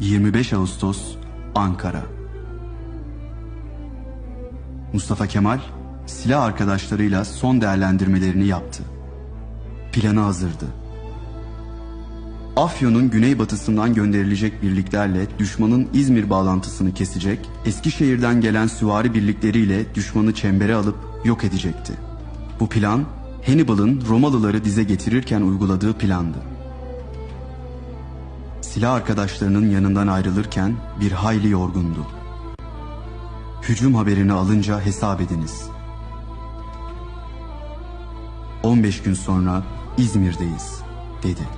25 Ağustos Ankara Mustafa Kemal silah arkadaşlarıyla son değerlendirmelerini yaptı. Planı hazırdı. Afyon'un güneybatısından gönderilecek birliklerle düşmanın İzmir bağlantısını kesecek, Eskişehir'den gelen süvari birlikleriyle düşmanı çembere alıp yok edecekti. Bu plan Hannibal'ın Romalıları dize getirirken uyguladığı plandı. Silah arkadaşlarının yanından ayrılırken bir hayli yorgundu. Hücum haberini alınca hesap ediniz. 15 gün sonra İzmir'deyiz dedi.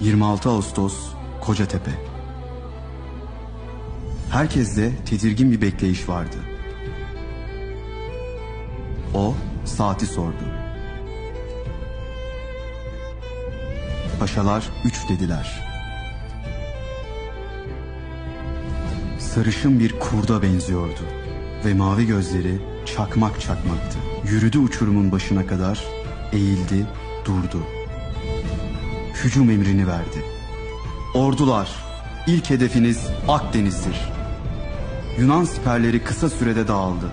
26 Ağustos Kocatepe Herkeste tedirgin bir bekleyiş vardı. O saati sordu. Paşalar üç dediler. Sarışın bir kurda benziyordu ve mavi gözleri çakmak çakmaktı. Yürüdü uçurumun başına kadar, eğildi, durdu. Hücum emrini verdi. Ordular, ilk hedefiniz Akdeniz'dir. Yunan siperleri kısa sürede dağıldı.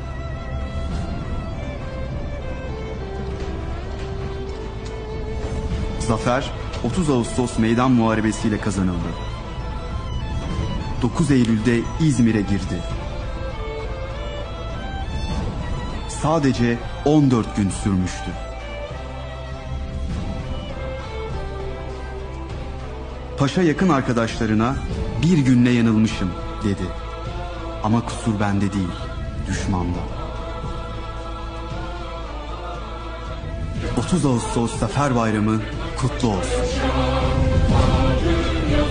Zafer 30 Ağustos meydan muharebesiyle kazanıldı. 9 Eylül'de İzmir'e girdi. Sadece 14 gün sürmüştü. Paşa yakın arkadaşlarına bir günle yanılmışım dedi. Ama kusur bende değil, düşmanda. 30 Ağustos Zafer Bayramı kutlu olsun.